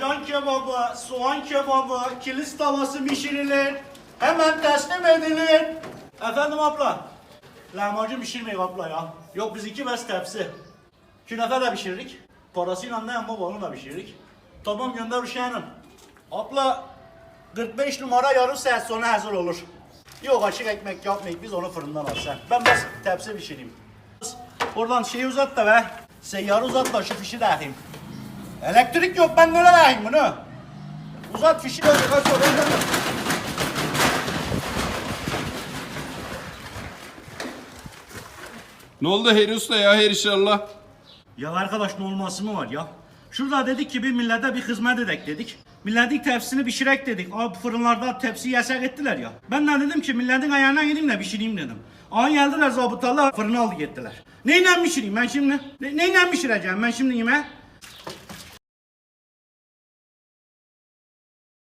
Patlıcan kebabı, soğan kebabı, kilis tavası pişirilir. Hemen teslim edilir. Efendim abla. Lahmacun pişirmeyin abla ya. Yok biz iki bez tepsi. Künefe de pişiririk. Parasıyla ne ama onu da pişiririk. Tamam gönder Uşağım. Abla 45 numara yarım saat sonra hazır olur. Yok açık ekmek yapmayıp biz onu fırından al sen. Ben bas tepsi pişireyim. Oradan şeyi uzat da be. Seyyarı uzat da şu fişi de yakayım. Elektrik yok ben nereye yakayım bunu? Uzat fişi. Kaç kaç Ne oldu Heri Usta ya her inşallah? Ya arkadaş ne olması mı var ya? Şurada dedik ki bir millete bir hizmet edek dedik. Milletin tepsisini pişirek dedik. Abi fırınlarda tepsi yasak ettiler ya. Ben de dedim ki milletin ayağına gideyim de pişireyim dedim. Aha geldiler zabıtalar fırına aldı gittiler. Neyle pişireyim ben şimdi? Ne, neyle pişireceğim ben şimdi yemeği?